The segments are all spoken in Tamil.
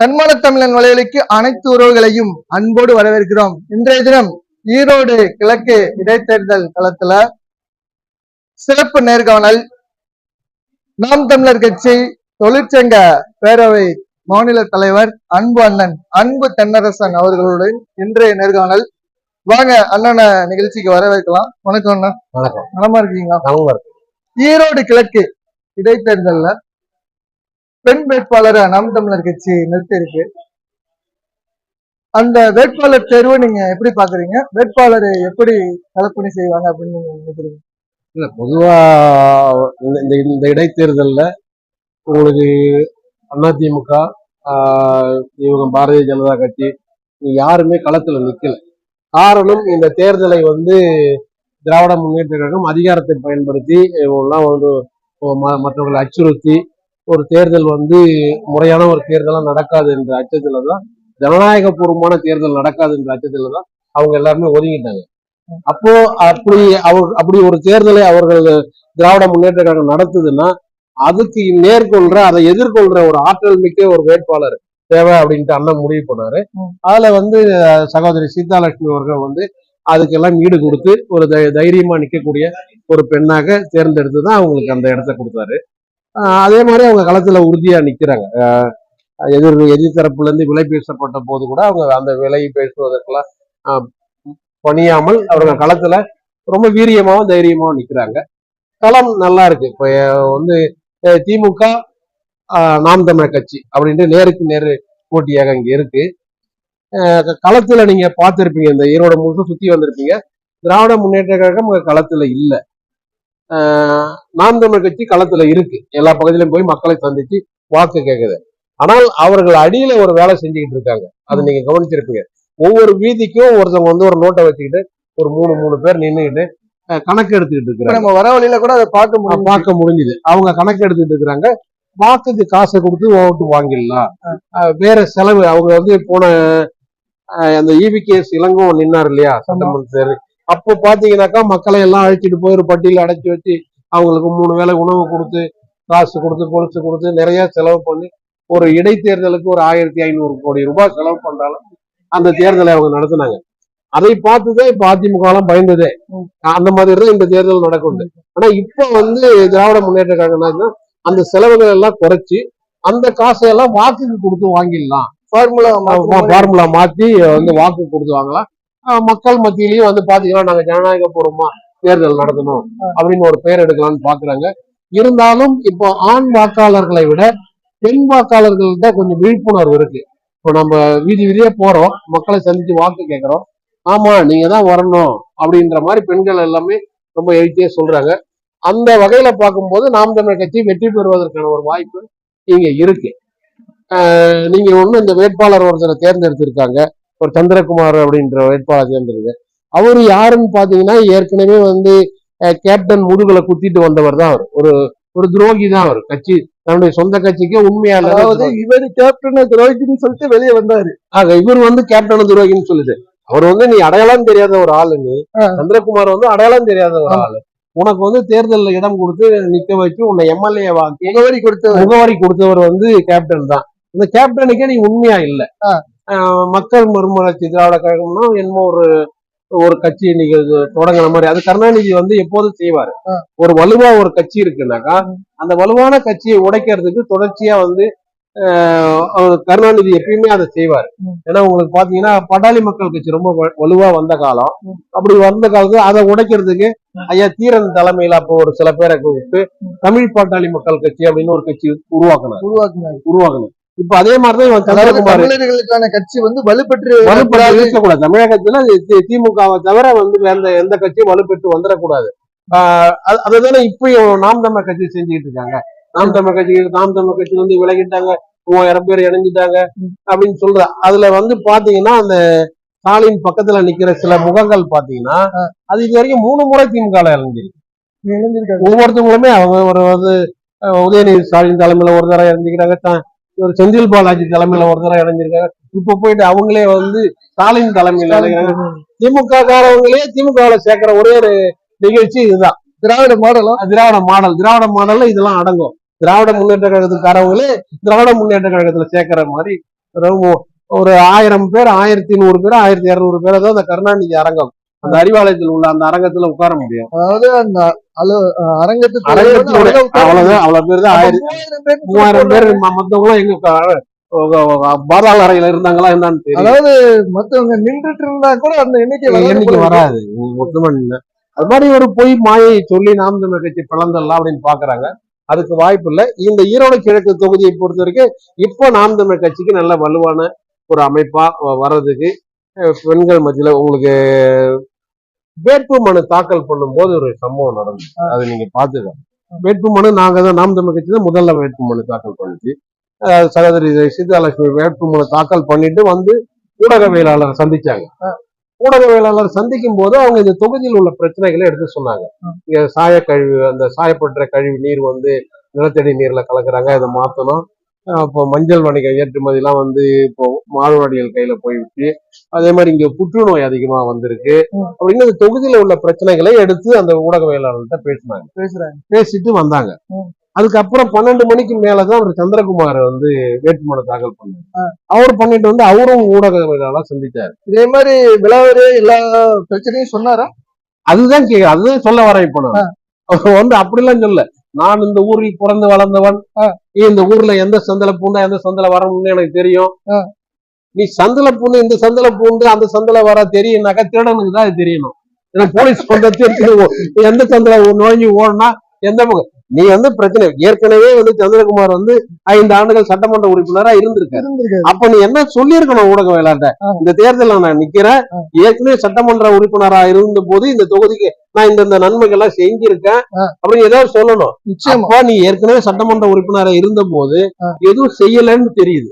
தன்மான தமிழன் வலையொலிக்கு அனைத்து உறவுகளையும் அன்போடு வரவேற்கிறோம். இன்றைய தினம் ஈரோடு கிழக்கு இடைத்தேர்தல் களத்துல சிறப்பு நேர்காணல் நாம் தமிழர் கட்சி தொழிற்சங்க பேரவை மாநில தலைவர் அன்பு அண்ணன் அன்பு தென்னரசன் அவர்களுடன் இன்றைய நேர்காணல். வாங்க அண்ணனை நிகழ்ச்சிக்கு வரவேற்கலாம். வணக்கம் அண்ணா. வணக்கம். நலமா இருக்கீங்களா? ஈரோடு கிழக்கு இடைத்தேர்தல்ல பெண் வேட்பாளரை நாம் தமிழர் கட்சி நிறுத்தி இருக்கு அந்த வேட்பாளர் தேர்வை நீங்க எப்படி பாக்குறீங்க வேட்பாளரை எப்படி கலப்பணி செய்வாங்க அப்படின்னு நீங்க நினைக்கிறீங்க? இல்ல பொதுவா இந்த இந்த- இந்த இடைத்தேர்தல்ல உங்களுக்கு அதிமுக ஆஹ், இவங்க பாரதிய ஜனதா கட்சி யாருமே களத்துல நிக்கல. காரணம் இந்த தேர்தலை வந்து திராவிட முன்னேற்ற கழகம் அதிகாரத்தை பயன்படுத்தி இவங்கெல்லாம் வந்து ம- மற்றவர்களை அச்சுறுத்தி ஒரு தேர்தல் வந்து முறையான ஒரு தேர்தலாம் நடக்காது என்ற அச்சத்துல தான் ஜனநாயகபூர்வமான தேர்தல் நடக்காது என்ற அச்சத்துல தான் அவங்க எல்லாருமே ஒதுங்கிட்டாங்க. அப்போ அப்படி அவர் அப்படி ஒரு தேர்தலை அவர்கள் திராவிட முன்னேற்ற கழகம் நடத்துதுன்னா அதுக்கு நேர்கொள்ற அதை எதிர்கொள்ற ஒரு ஆற்றல் மிக்க ஒரு வேட்பாளர் தேவை அப்படின்ட்டு அண்ணன் முடிவு பண்ணாரு. அதுல வந்து சகோதரி சீதாலட்சுமி அவர்கள் வந்து அதுக்கெல்லாம் ஈடு கொடுத்து ஒரு தை- தைரியமா நிக்கக்கூடிய ஒரு பெண்ணாக தேர்ந்தெடுத்து தான் அவங்களுக்கு அந்த இடத்த கொடுத்தாரு. அதே மாதிரி அவங்க களத்தில் உறுதியாக நிற்கிறாங்க எதிர் எதிர்த்தரப்புலேருந்து விலை பேசப்பட்ட போது கூட அவங்க அந்த விலை பேசுவதற்கெல்லாம் பணியாமல் அவர்கள் களத்தில் ரொம்ப வீரியமாகவும் தைரியமாகவும் நிற்கிறாங்க களம் நல்லா இருக்கு. இப்போ வந்து திமுக நாம் தமிழர் கட்சி அப்படின்ட்டு நேருக்கு நேரு போட்டியாக இங்கே இருக்கு. களத்தில் நீங்கள் பார்த்துருப்பீங்க நீங்க இந்த ஈரோடு முழுசும் சுற்றி வந்திருப்பீங்க. திராவிட முன்னேற்ற கழகம் உங்கள் களத்தில் இல்லை. நாம் தமிழர் கட்சி களத்துல இருக்கு. எல்லா பகுதியிலும் போய் மக்களை சந்திச்சு வாக்கு கேக்குது. ஆனால் அவர்கள் அடியில ஒரு வேலை செஞ்சுக்கிட்டு இருக்காங்க. அதை நீங்க கவனிச்சிருப்பீங்க. ஒவ்வொரு வீதிக்கும் ஒருத்தவங்க வந்து ஒரு நோட்டை வச்சுக்கிட்டு ஒரு மூணு மூணு பேர் நின்றுக்கிட்டு கணக்கு எடுத்துக்கிட்டு இருக்கிறாங்க. நம்ம வர வழியில கூட அதை பார்க்க முடியும் பார்க்க முடிஞ்சுது. அவங்க கணக்கு எடுத்துட்டு இருக்கிறாங்க. வாக்குக்கு காசை கொடுத்து ஓட்டு வாங்கிடலாம். வேற செலவு. அவங்க வந்து போன அந்த இபிகேஎஸ் இளங்கோ நின்னார் இல்லையா? சட்டமன்ற அப்போ பாத்தீங்கன்னாக்கா மக்களை எல்லாம் அழைச்சிட்டு போய் ஒரு பட்டியல அடைச்சி வச்சு அவங்களுக்கு மூணு வேளை உணவு கொடுத்து காசு கொடுத்து கொலுசு கொடுத்து நிறைய செலவு பண்ணி ஒரு இடைத்தேர்தலுக்கு ஒரு ஆயிரத்தி ஐநூறு கோடி ரூபாய் செலவு பண்றாலும் அந்த தேர்தலை அவங்க நடத்தினாங்க. அதை பார்த்துதான் இப்ப அதிமுக எல்லாம் பயந்ததே. அந்த மாதிரி தான் இந்த தேர்தல் நடக்கும் ஆனா இப்ப வந்து திராவிட முன்னேற்ற கழகம் அந்த செலவுகள் எல்லாம் குறைச்சு அந்த காசை எல்லாம் வாக்குக்கு கொடுத்து வாங்கிடலாம். ஃபார்முலா ஃபார்முலா மாத்தி வந்து வாக்கு கொடுத்து வாங்கலாம். மக்கள் மத்தியிலயும் வந்து பாத்தீங்கன்னா நாங்க ஜனநாயக பூர்வமா தேர்தல் நடத்தணும் அப்படின்னு ஒரு பேர் எடுக்கலாம்னு பாக்குறாங்க. இருந்தாலும் இப்போ ஆண் வாக்காளர்களை விட பெண் வாக்காளர்கள்ட்ட கொஞ்சம் விழிப்புணர்வு இருக்கு. இப்போ நம்ம வீதி வீதியா போறோம் மக்களை சந்திச்சு வாக்கு கேட்கறோம் ஆமா நீங்க தான் வரணும் அப்படின்ற மாதிரி பெண்கள் எல்லாமே ரொம்ப எழுச்சியா சொல்றாங்க. அந்த வகையில பார்க்கும்போது நாம் தமிழர் கட்சி வெற்றி பெறுவதற்கான ஒரு வாய்ப்பு இங்க இருக்கு. ஆஹ் நீங்க ஒண்ணு இந்த வேட்பாளர் ஒருத்தரை தேர்ந்தெடுத்திருக்காங்க. ஒரு சந்திரகுமார் அப்படின்ற வேட்பாளர் தேர்ந்தெடுங்க அவரு யாருன்னு பாத்தீங்கன்னா ஏற்கனவே வந்து கேப்டன் முதுகுல குத்திட்டு வந்தவர் தான் அவர். ஒரு ஒரு துரோகி தான் அவர். கட்சி தன்னுடைய சொந்த கட்சிக்கு உண்மையாளர் அதாவது இவர் கேப்டன் துரோகின்னு சொல்லிட்டு வெளியே வந்தாரு. ஆக இவர் வந்து கேப்டன் துரோகின்னு சொல்லுது. அவர் வந்து நீ அடையாளம் தெரியாத ஒரு ஆளு நீ. ஆ. சந்திரகுமார் வந்து அடையாளம் தெரியாத ஒரு ஆளு. உனக்கு வந்து தேர்தல்ல இடம் கொடுத்து நிக்க வச்சு உன்னை எம்எல்ஏ முகவரி கொடுத்தவர். முகவரி கொடுத்தவர் வந்து கேப்டன் தான். இந்த கேப்டனுக்கே நீ உண்மையா இல்ல. மக்கள் மறுமலர்ச்சி திராவிட கழகம்னா என்னமோ ஒரு ஒரு கட்சி இது தொடங்குற மாதிரி. அது கருணாநிதி வந்து எப்போதும் செய்வாரு. ஒரு வலுவா ஒரு கட்சி இருக்குன்னாக்கா அந்த வலுவான கட்சியை உடைக்கிறதுக்கு தொடர்ச்சியா வந்து கருணாநிதி எப்பயுமே அதை செய்வார். ஏன்னா உங்களுக்கு பாத்தீங்கன்னா பட்டாளி மக்கள் கட்சி ரொம்ப வலுவா வந்த காலம். அப்படி வந்த காலத்துல அதை உடைக்கிறதுக்கு ஐயா தீரன் தலைமையில அப்போ ஒரு சில பேரை கூப்பிட்டு தமிழ் பாட்டாளி மக்கள் கட்சி அப்படின்னு ஒரு கட்சி உருவாக்குனார். உருவாக்குனாரு. உருவாக்கணும் இப்ப அதே மாதிரிதான் இவன் அதாவது சந்திரகுமார் தமிழர்களுக்கான கட்சி வந்து வலுப்பெற்று வலுப்பெற்று இருக்கக்கூடாது. தமிழகத்துல திமுகவை தவிர வந்து வேற எந்த- கட்சியும் வலுப்பெற்று வந்துடக்கூடாது. அதுதானே இப்பயும் நாம் தமிழர் கட்சி செஞ்சுட்டு இருக்காங்க. நாம் தமிழர் கட்சி நாம் தமிழர் கட்சி வந்து விலகிட்டாங்க. மூவாயிரம் பேர் இணைஞ்சிட்டாங்க அப்படின்னு சொல்ற அதுல வந்து பாத்தீங்கன்னா அந்த ஸ்டாலின் பக்கத்துல நிக்கிற சில முகங்கள் பாத்தீங்கன்னா அது இது வரைக்கும் மூணு முறை திமுக இணைஞ்சிருக்கு. ஒவ்வொருத்தவங்களுமே அவங்க ஒரு வந்து உதயநிதி ஸ்டாலின் தலைமையில ஒரு தடவை இணைஞ்சிக்கிறாங்க. த- ஒரு செந்தில் பாலாஜி தலைமையில ஒரு தடவை இணைஞ்சிருக்காங்க. இப்ப போயிட்டு அவங்களே வந்து ஸ்டாலின் தலைமையில இணைக்கிறாங்க திமுக காரவங்களே திமுகவுல சேர்க்கிற ஒரே ஒரு நிகழ்ச்சி இதுதான். திராவிட மாடலும் திராவிட மாடல். திராவிட மாடல்ல இதெல்லாம் அடங்கும். திராவிட முன்னேற்ற கழகத்துக்காரவங்களே திராவிட முன்னேற்ற கழகத்துல சேர்க்கிற மாதிரி ஒரு ஆயிரம் பேர் ஆயிரத்தி நூறு பேர் ஆயிரத்தி இருநூறு பேர் தான் அந்த கருணாநிதி அரங்கம். அந்த அறிவாலயத்தில் உள்ள அந்த அரங்கத்துல உட்கார முடியும். அதாவது அந்த அலு அரங்கத்துக்கு அரங்கத்தினுடைய அவ்வளவுதான் அவ்வளவு பேர் தான் ஆயிரத்தி மூவாயிரம் பேர் மூவாயிரம் பேர் ம- மத்தவங்க எங்க பாதாள அறையில இருந்தாங்களா என்னன்னு தெரியும் அதாவது மத்தவங்க நின்றுட்டு இருந்தா கூட அந்த எண்ணிக்கை எண்ணிக்கை. வராது. மொத்தமா நின்னு. அது மாதிரி ஒரு பொய் மாயை சொல்லி நாம் தமிழர் கட்சி பிளந்தரலாம் அப்படின்னு பாக்குறாங்க. அதுக்கு வாய்ப்பு இல்லை. இந்த ஈரோடு கிழக்கு தொகுதியை பொறுத்த வரைக்கும் இப்போ நாம் தமிழர் கட்சிக்கு நல்ல வலுவான ஒரு அமைப்பா வர்றதுக்கு பெண்கள் மத்தியில உங்களுக்கு வேட்பு மனு தாக்கல் பண்ணும்போது ஒரு சம்பவம் நடந்துச்சு அது நீங்க பாத்துக்க வேட்பு மனு நாங்க தான் நாம் தமிழர் கட்சி தான் முதல்ல வேட்பு மனு தாக்கல் பண்ணுச்சு. சகோதரி சீதாலட்சுமி வேட்பு மனு தாக்கல் பண்ணிட்டு வந்து ஊடகவியலாளர் சந்திச்சாங்க. ஊடகவியலாளர் சந்திக்கும் போது அவங்க இந்த தொகுதியில் உள்ள பிரச்சனைகளை எடுத்து சொன்னாங்க. இங்க சாய கழிவு அந்த சாயப்பட்ட கழிவு நீர் வந்து நிலத்தடி நீர்ல கலக்குறாங்க இதை மாத்தணும். இப்போ மஞ்சள் வணிக ஏற்றுமதிலாம் வந்து இப்போ மாறுவாடிகள் கையில போயிடுச்சு. அதே மாதிரி இங்க புற்றுநோய் அதிகமா வந்திருக்கு. அப்படின்னு இந்த தொகுதியில உள்ள பிரச்சனைகளை எடுத்து அந்த ஊடகவியலாளர்கிட்ட பேசினாங்க. பேசுறாங்க. பேசிட்டு வந்தாங்க. அதுக்கப்புறம் பன்னெண்டு மணிக்கு மேலதான் அவர் சந்திரகுமார் வந்து வேட்புமனு தாக்கல் பண்ணாரு. அவர் பண்ணிட்டு வந்து அவரும் ஊடகவியலாளர் சந்திச்சாரு. இதே மாதிரி விழாவரே எல்லா பிரச்சனையும் சொன்னாரா? அதுதான் கே அதுதான் சொல்ல வரேன் இப்போ நான். வந்து அப்படிலாம் சொல்ல நான் இந்த ஊரில் பிறந்து வளர்ந்தவன். இந்த ஊர்ல எந்த சந்தில பூந்தா எந்த சந்தில வரணும்னு எனக்கு தெரியும். நீ சந்தில பூந்து இந்த சந்தில பூந்து அந்த சந்தில வர தெரியும்னாக்கா திருடனுக்கு தான் அது தெரியணும். ஏன்னா போலீஸ் பண்ற தெரிஞ்சு எந்த சந்தில நுழைஞ்சு ஓடனா எந்த பக்கம்? நீ வந்து பிரச்சனை ஏற்கனவே வந்து சந்திரகுமார் வந்து ஐந்து ஆண்டுகள் சட்டமன்ற உறுப்பினரா இருந்திருக்காரு. அப்ப நீ என்ன சொல்லியிருக்கணும் ஊடகவியலாளர்ட்ட ஆ. இந்த தேர்தல்ல நான் நிக்கிறேன். ஏற்கனவே சட்டமன்ற உறுப்பினரா இருந்த போது இந்த தொகுதிக்கு நான் இந்த நன்மைகள் எல்லாம் செஞ்சிருக்கேன். அப்படின்னு ஏதாவது சொல்லணும். நிச்சயமா. அப்ப நீ ஏற்கனவே சட்டமன்ற உறுப்பினரா இருந்த போது. எதுவும் செய்யலன்னு தெரியுது.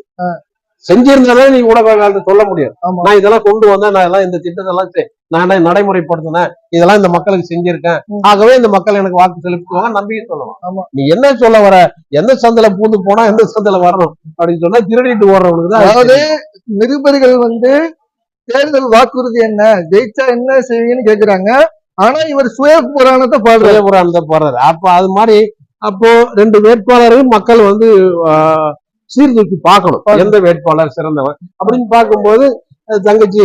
ஆ. செஞ்சிருந்தாலும் நீ ஊடகவியலாளர்ட்ட சொல்ல முடியும் நான் இதெல்லாம் கொண்டு வந்தேன் நான் எல்லாம் இந்த திட்டத்தெல்லாம் செ- நான் நடைமுறைப்படுத்தினேன். இதெல்லாம் இந்த மக்களுக்கு செஞ்சிருக்கேன். ஆகவே இந்த மக்கள் எனக்கு வாக்கு செலுத்துவாங்க நம்பிக்கை சொல்லலாம். நீ என்ன சொல்ல வர? எந்த சந்தில பூந்து போனா எந்த சந்தில வரணும்? அப்படின்னு சொன்னா திருடிட்டு ஓடுறவனுக்கு தான் அது அதாவது. நிருபர்கள் வந்து தேர்தல் வாக்குறுதி என்ன ஜெயிச்சா என்ன செய்வீங்கன்னு கேக்குறாங்க. ஆனா இவர் சுய புராணத்தை பாடுறாரு. சுயபுராணத்தை போடுறாரு. அப்ப அது மாதிரி அப்போ ரெண்டு வேட்பாளர்கள் மக்கள் வந்து சீர்தூக்கி பார்க்கணும். எந்த வேட்பாளர் சிறந்தவன் அப்படின்னு பார்க்கும்போது தங்கச்சி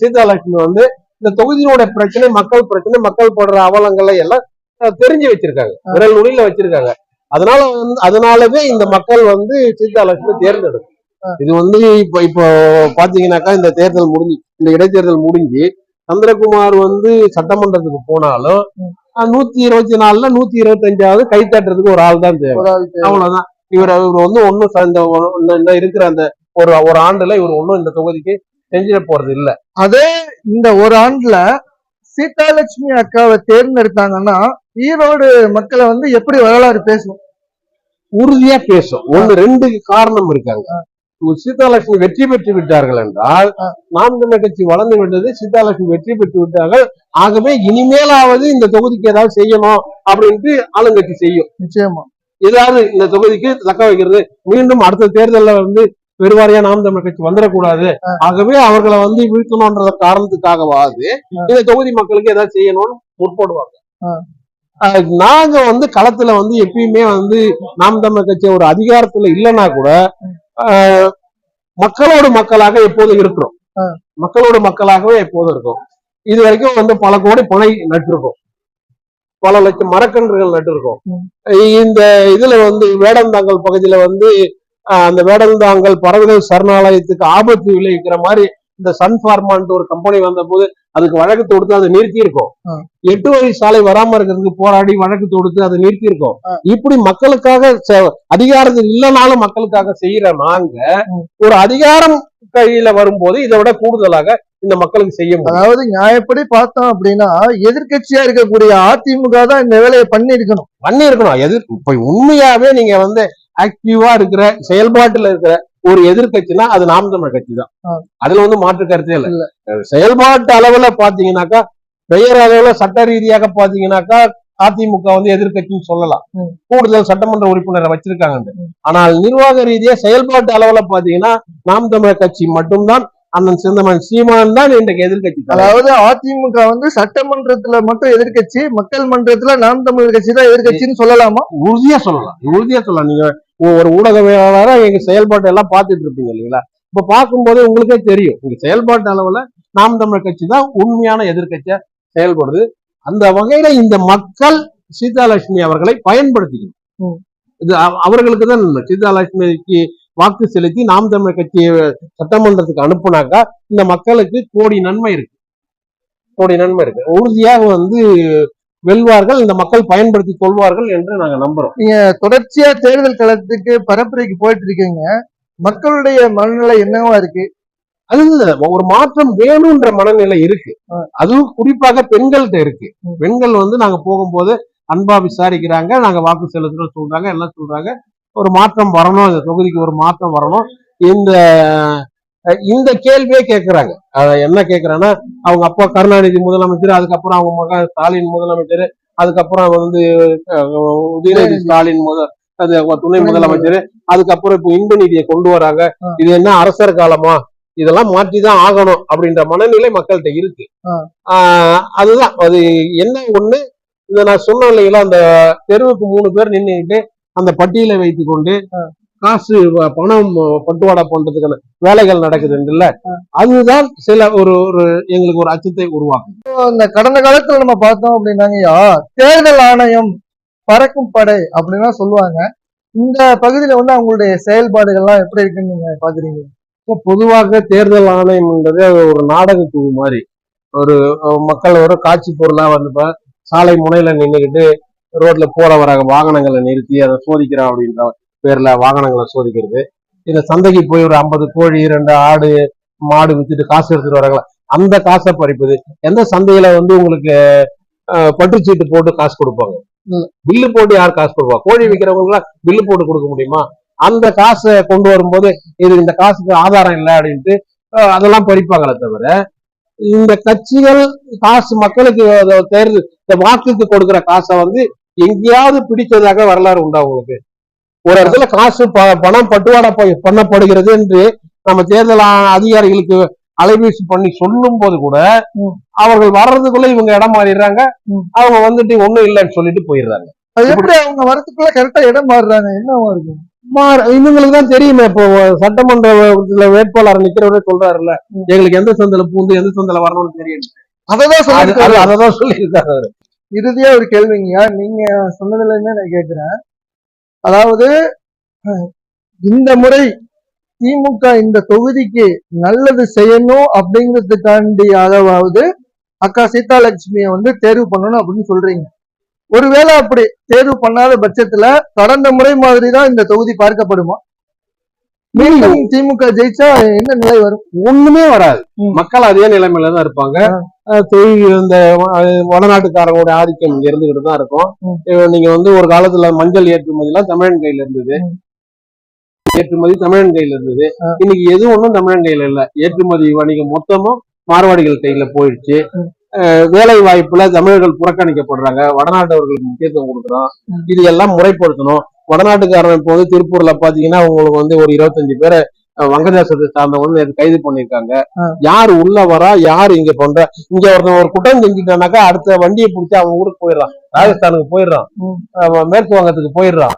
சீதாலட்சுமி வந்து இந்த தொகுதியோட பிரச்சனை மக்கள் பிரச்சனை மக்கள் படுற அவலங்களை எல்லாம் தெரிஞ்சு வச்சிருக்காங்க. விரல் நுனியில வச்சிருக்காங்க. அதனால வந்து அதனாலவே இந்த மக்கள் வந்து சீதாலட்சுமி தேர்ந்தெடுக்கும். இது வந்து இப்போ இப்போ பாத்தீங்கன்னாக்கா இந்த தேர்தல் முடிஞ்சு இந்த இடைத்தேர்தல் முடிஞ்சு சந்திரகுமார் வந்து சட்டமன்றத்துக்கு போனாலும் நூத்தி இருபத்தி நாலுல நூத்தி இருபத்தஞ்சாவது கை தட்டுறதுக்கு ஒரு ஆள் தான் தேவை. அவ்வளவுதான். இவர் இவர் வந்து ஒன்னும் இந்த இருக்கிற அந்த ஒரு ஒரு ஆண்டுல இவர் ஒன்னும் இந்த தொகுதிக்கு செஞ்சிட போறது இல்ல. அதே இந்த ஒரு ஆண்டுல சீதாலட்சுமி அக்காவை தேர்ந்தெடுத்தாங்கன்னா ஈரோடு மக்களை வந்து எப்படி வரலாறு பேசும்? உறுதியா பேசும். ஒண்ணு ரெண்டு காரணம் இருக்காங்க சீதாலட்சுமி வெற்றி பெற்று விட்டார்கள் என்றால். நாம் தமிழர் கட்சி வளர்ந்து விட்டது சீதாலட்சுமி வெற்றி பெற்று விட்டார்கள். ஆகவே இனிமேலாவது இந்த தொகுதிக்கு ஏதாவது செய்யணும் அப்படின்ட்டு ஆளுங்கட்சி செய்யும். நிச்சயமா. ஏதாவது இந்த தொகுதிக்கு தக்க வைக்கிறது. மீண்டும் அடுத்த தேர்தல்ல வந்து பெருவாரியா நாம் தமிழர் கட்சி வந்துடக்கூடாது. ஆகவே அவர்களை வந்து வீழ்த்தணும்ன்ற காரணத்துக்காகவாது. இந்த தொகுதி மக்களுக்கு ஏதாவது செய்யணும்னு முற்படுவாங்க. நாங்க வந்து களத்துல வந்து எப்பயுமே வந்து நாம் தமிழர் கட்சி ஒரு அதிகாரத்துல இல்லைன்னா கூட மக்களோடு மக்களாக எப்போதும் இருக்கிறோம். மக்களோடு மக்களாகவே எப்போதும் இருக்கும். இது வரைக்கும் வந்து பல கோடி பனை நட்டிருக்கோம். பல லட்சம் மரக்கன்றுகள் நட்டிருக்கோம். இந்த இதுல வந்து வேடந்தாங்கல் பகுதியில வந்து அந்த வேடந்தாங்கல் பறவைகள் சரணாலயத்துக்கு ஆபத்து விளைவிக்கிற மாதிரி இந்த சன் ஃபார்மான்ட்டு ஒரு கம்பெனி வந்த போது அதுக்கு வழக்கு தொடுத்து அதை நிறுத்தி இருக்கோம். எட்டு வழி சாலை வராம இருக்கிறதுக்கு போராடி வழக்கு தொடுத்து அதை நிறுத்தி இருக்கோம். இப்படி மக்களுக்காக அதிகாரத்தில் இல்லைனாலும் மக்களுக்காக செய்யற நாங்க. ஒரு அதிகாரம் கையில வரும்போது இதை விட கூடுதலாக இந்த மக்களுக்கு செய்ய முடியும் அதாவது நியாயப்படி பார்த்தோம் அப்படின்னா எதிர்க்கட்சியா இருக்கக்கூடிய அதிமுக தான் இந்த வேலையை பண்ணியிருக்கணும் பண்ணி இருக்கணும் எதிர் இப்ப உண்மையாவே நீங்க வந்து ஆக்டிவா இருக்கிற செயல்பாட்டுல இருக்கிற ஒரு எதிர்க்கட்சினா அது நாம் தமிழர் கட்சி தான். அதுல வந்து மாற்று கருத்தே இல்ல. செயல்பாட்டு அளவுல பாத்தீங்கன்னாக்கா பெயர் அளவுல சட்ட ரீதியாக பாத்தீங்கன்னாக்கா அதிமுக வந்து எதிர்க்கட்சின்னு சொல்லலாம். கூடுதல் சட்டமன்ற உறுப்பினரை வச்சிருக்காங்க. ஆனால் நிர்வாக ரீதியா செயல்பாட்டு அளவுல பாத்தீங்கன்னா நாம் தமிழர் கட்சி மட்டும்தான் அண்ணன் சிந்தமன் சீமான் தான் இன்றைக்கு எதிர்க்கட்சி தலைவர். அதாவது அதிமுக வந்து சட்டமன்றத்துல மட்டும் எதிர்க்கட்சி மக்கள் மன்றத்துல நாம் தமிழர் கட்சி தான் எதிர்க்கட்சின்னு சொல்லலாமா? உறுதியா சொல்லலாம். உறுதியா சொல்லலாம். நீங்க ஒரு ஊடகவியலாளரா எங்க செயல்பாட்டை எல்லாம் பார்த்துட்டு இருப்பீங்க இல்லைங்களா? இப்ப பார்க்கும்போது உங்களுக்கே தெரியும். இங்க செயல்பாட்டு அளவுல நாம் தமிழர் கட்சி தான் உண்மையான எதிர்க்கட்சியா செயல்படுது. அந்த வகையில இந்த மக்கள் சீதாலட்சுமி அவர்களை பயன்படுத்திக்கணும். இது அவ- அவர்களுக்கு தான். சீதாலட்சுமிக்கு வாக்கு செலுத்தி நாம் தமிழர் கட்சியை சட்டமன்றத்துக்கு அனுப்புனாக்கா இந்த மக்களுக்கு கோடி நன்மை இருக்கு. கோடி நன்மை இருக்கு. உறுதியாக வந்து வெல்வார்கள் இந்த மக்கள் பயன்படுத்தி கொள்வார்கள் என்று நாங்க நம்புறோம். நீங்க தொடர்ச்சியா தேர்தல் களத்துக்கு பரப்புரைக்கு போயிட்டு இருக்கீங்க. மக்களுடைய மனநிலை என்னவா இருக்கு? அது ஒரு மாற்றம் வேணும்ன்ற மனநிலை இருக்கு. அதுவும் குறிப்பாக பெண்கள்கிட்ட இருக்கு. பெண்கள் வந்து நாங்க போகும்போது அன்பா விசாரிக்கிறாங்க நாங்க வாக்கு செலுத்துறோம் சொல்றாங்க எல்லாம் சொல்றாங்க. ஒரு மாற்றம் வரணும் இந்த தொகுதிக்கு ஒரு மாற்றம் வரணும் இந்த இந்த கேள்வியே கேட்கறாங்க. அத என்ன கேக்குறாங்கன்னா அவங்க அப்பா கருணாநிதி முதலமைச்சர் அதுக்கப்புறம் அவங்க மகன் ஸ்டாலின் முதலமைச்சர் அதுக்கப்புறம் வந்து உதயநிதி ஸ்டாலின் முத அது துணை முதலமைச்சர் அதுக்கப்புறம் இப்போ இன்ப நிதியை கொண்டு வராங்க. இது என்ன அரசர் காலமா? இதெல்லாம் மாற்றிதான் ஆகணும் அப்படின்ற மனநிலை மக்கள்கிட்ட இருக்கு. ஆஹ் அதுதான். அது என்ன ஒண்ணு? இத நான் சொன்னேன் இல்லைங்களா அந்த தெருவுக்கு மூணு பேர் நின்னுக்கிட்டு அந்த பட்டியலை வைத்துக் கொண்டு. காசு பணம் பட்டுவாடா பண்றதுக்கான வேலைகள் நடக்குதுல்ல. அதுதான் சில ஒரு ஒரு எங்களுக்கு ஒரு அச்சத்தை உருவாக்கும் இந்த கடந்த காலத்துல நம்ம பார்த்தோம் அப்படின்னாங்கய்யா தேர்தல் ஆணையம் பறக்கும் படை அப்படின்லாம் சொல்லுவாங்க. இந்த பகுதியில வந்து அவங்களுடைய செயல்பாடுகள்லாம் எப்படி இருக்குன்னு நீங்க பாக்குறீங்க பொதுவாக தேர்தல் ஆணையம்ன்றது ஒரு நாடக குழு மாதிரி. ஒரு மக்கள் ஒரு காட்சி பொருளா வந்து சாலை முனையில நின்றுக்கிட்டு ரோட்ல போற வர வாகனங்களை நிறுத்தி அதை சோதிக்கிறோம் அப்படின்ற பேர்ல வாகனங்களை சோதிக்கிறது. இல்ல சந்தைக்கு போய் ஒரு ஐம்பது கோழி ரெண்டு ஆடு மாடு வித்துட்டு காசு எடுத்துட்டு வராங்களா? அந்த காசை பறிப்பது எந்த சந்தையில வந்து உங்களுக்கு பட்டுச்சீட்டு போட்டு காசு கொடுப்பாங்க. பில்லு போட்டு யார் காசு கொடுப்பா? கோழி விற்கிறவங்க பில்லு போட்டு கொடுக்க முடியுமா? அந்த காசை கொண்டு வரும்போது இது இந்த காசுக்கு ஆதாரம் இல்லை அப்படின்ட்டு அதெல்லாம் பறிப்பாங்களே தவிர இந்த கட்சிகள் காசு மக்களுக்கு தேர்தல் இந்த வாக்குக்கு கொடுக்கிற காசை வந்து எங்கேயாவது பிடிச்சதாக வரலாறு உண்டா உங்களுக்கு? ஒரு இடத்துல காசு பணம் பட்டுவாடா பண்ணப்படுகிறது என்று நம்ம தேர்தல் அதிகாரிகளுக்கு அலைபேசி பண்ணி சொல்லும் போது கூட. அவர்கள் வர்றதுக்குள்ள இவங்க இடம் மாறிடுறாங்க. அவங்க வந்துட்டு ஒண்ணும் இல்லைன்னு சொல்லிட்டு போயிடுறாங்க. எப்படி அவங்க வரத்துக்குள்ள கரெக்டா இடம் மாறுறாங்க? என்னவா இருக்கு மாற- இவங்களுக்கு தான் தெரியுமே. இப்போ சட்டமன்றத்துல வேட்பாளர் நிக்கிறவரே சொல்றாருல்ல. எங்களுக்கு எந்த சந்தில பூந்து எந்த சந்தில வரணும்னு தெரியும் அததான் அததான் சொல்லியிருக்காரு அவரு. இறுதியா ஒரு கேள்விங்கய்யா நீங்க சொன்னதுல இருந்தே நான் கேக்குறேன்? அதாவது இந்த முறை திமுக இந்த தொகுதிக்கு நல்லது செய்யணும் அப்படிங்கிறதுக்காண்டியாவது அக்கா சீதாலட்சுமியை வந்து தேர்வு பண்ணணும் அப்படின்னு சொல்றீங்க. ஒருவேளை அப்படி தேர்வு பண்ணாத பட்சத்துல கடந்த முறை மாதிரி தான் இந்த தொகுதி பார்க்கப்படுமா? மீண்டும் திமுக ஜெயிச்சா என்ன நிலை வரும்? ஒண்ணுமே வராது. மக்கள் அதே நிலைமையில தான் இருப்பாங்க. தொழில் இந்த அஹ், வடநாட்டுக்காரங்களோட ஆதிக்கம் இங்க இருந்துகிட்டு தான் இருக்கும். நீங்க வந்து ஒரு காலத்துல மஞ்சள் ஏற்றுமதி எல்லாம் தமிழன் கையில இருந்தது. ஏற்றுமதி தமிழன் கையில இருந்தது. இன்னைக்கு எது ஒண்ணும் தமிழன் கையில இல்ல. ஏற்றுமதி வணிகம் மொத்தமும் மார்வாடிகள் கையில போயிடுச்சு. வேலை வாய்ப்புல தமிழர்கள் புறக்கணிக்கப்படுறாங்க. வடநாட்டவர்களுக்கு முக்கியத்துவம் கொடுக்குறோம். இது எல்லாம் முறைப்படுத்தணும். வடநாட்டுக்காரன் இப்போ வந்து திருப்பூர்ல பாத்தீங்கன்னா உங்களுக்கு வந்து ஒரு இருபத்தஞ்சு பேரை வங்கதேசத்தை சார்ந்தவங்க நேத்து கைது பண்ணிருக்காங்க. யார் உள்ள வரா யார் இங்க பண்ற? இங்க ஒருத்தன் ஒரு குற்றம் செஞ்சுட்டானாக்கா அடுத்த வண்டியை பிடிச்சி அவன் ஊருக்கு போயிடுறான். ராஜஸ்தானுக்கு போயிடுறான். மேற்கு வங்கத்துக்கு போயிடுறான்.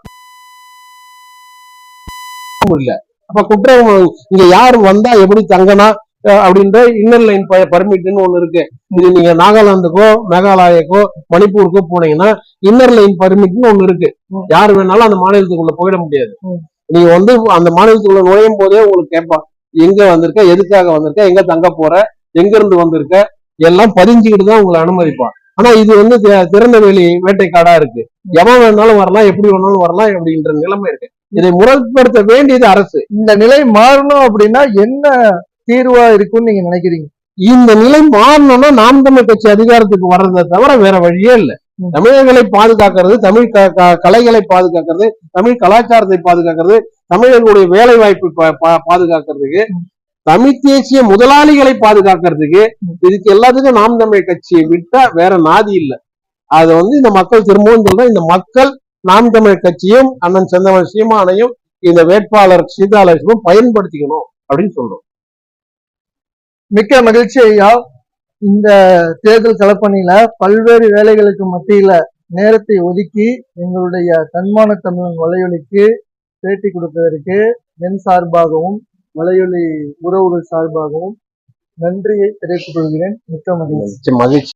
இல்ல. அப்ப குற்றம் இங்க யார் வந்தா எப்படி தங்கனா அப்படின்ற இன்னர் லைன் பர்மிட்னு ஒண்ணு இருக்கு. இது நீங்க நாகாலாந்துக்கோ மேகாலயாக்கோ மணிப்பூருக்கோ போனீங்கன்னா இன்னர் லைன் பர்மிட்னு ஒண்ணு இருக்கு. யார் வேணாலும் அந்த மாநிலத்துக்குள்ள போயிட முடியாது. நீங்க வந்து அந்த மாநிலத்துக்குள்ள நுழையும் போதே உங்களுக்கு கேட்பான் எங்க வந்திருக்க எதுக்காக வந்திருக்க எங்க தங்க போற எங்க இருந்து வந்திருக்க எல்லாம் பதிஞ்சுக்கிட்டு தான் உங்களை அனுமதிப்பான். ஆனா இது வந்து தி- திறந்த வெளி வேட்டைக்காடா இருக்கு. எவன் வேணாலும் வரலாம் எப்படி வேணாலும் வரலாம் அப்படின்ற நிலைமை இருக்கு. இதை முறைப்படுத்த வேண்டியது அரசு. இந்த நிலை மாறணும் அப்படின்னா என்ன தீர்வா இருக்கும்னு நீங்க நினைக்கிறீங்க? இந்த நிலை மாறணும்னா நாம் தமிழ் கட்சி அதிகாரத்துக்கு வர்றதை தவிர வேற வழியே இல்ல. தமிழர்களை பாதுகாக்கிறது தமிழ் கலைகளை பாதுகாக்கிறது தமிழ் கலாச்சாரத்தை பாதுகாக்கிறது தமிழர்களுடைய வேலை வாய்ப்பு பாதுகாக்கிறதுக்கு தமிழ் தேசிய முதலாளிகளை பாதுகாக்கிறதுக்கு இதுக்கு எல்லாத்துக்கும் நாம் தமிழ் கட்சியை விட்டா வேற நாதி இல்ல. அதை வந்து இந்த மக்கள் திரும்பவும் சொல்றேன் இந்த மக்கள் நாம் தமிழ் கட்சியும் அண்ணன் செந்தமன் சீமானையும் இந்த வேட்பாளர் சீதாலட்சுமியும் பயன்படுத்திக்கணும் அப்படின்னு சொல்றோம். மிக்க மகிழ்ச்சி ஐயா. இந்த தேர்தல் களப்பணியில பல்வேறு வேலைகளுக்கு மத்தியில நேரத்தை ஒதுக்கி எங்களுடைய தன்மான தமிழன் வலையொலிக்கு பேட்டி கொடுத்ததற்கு என் சார்பாகவும் வலையொலி உறவுகள் சார்பாகவும் நன்றியை தெரிவித்துக் கொள்கிறேன். மிக்க மகிழ்ச்சி. மகிழ்ச்சி.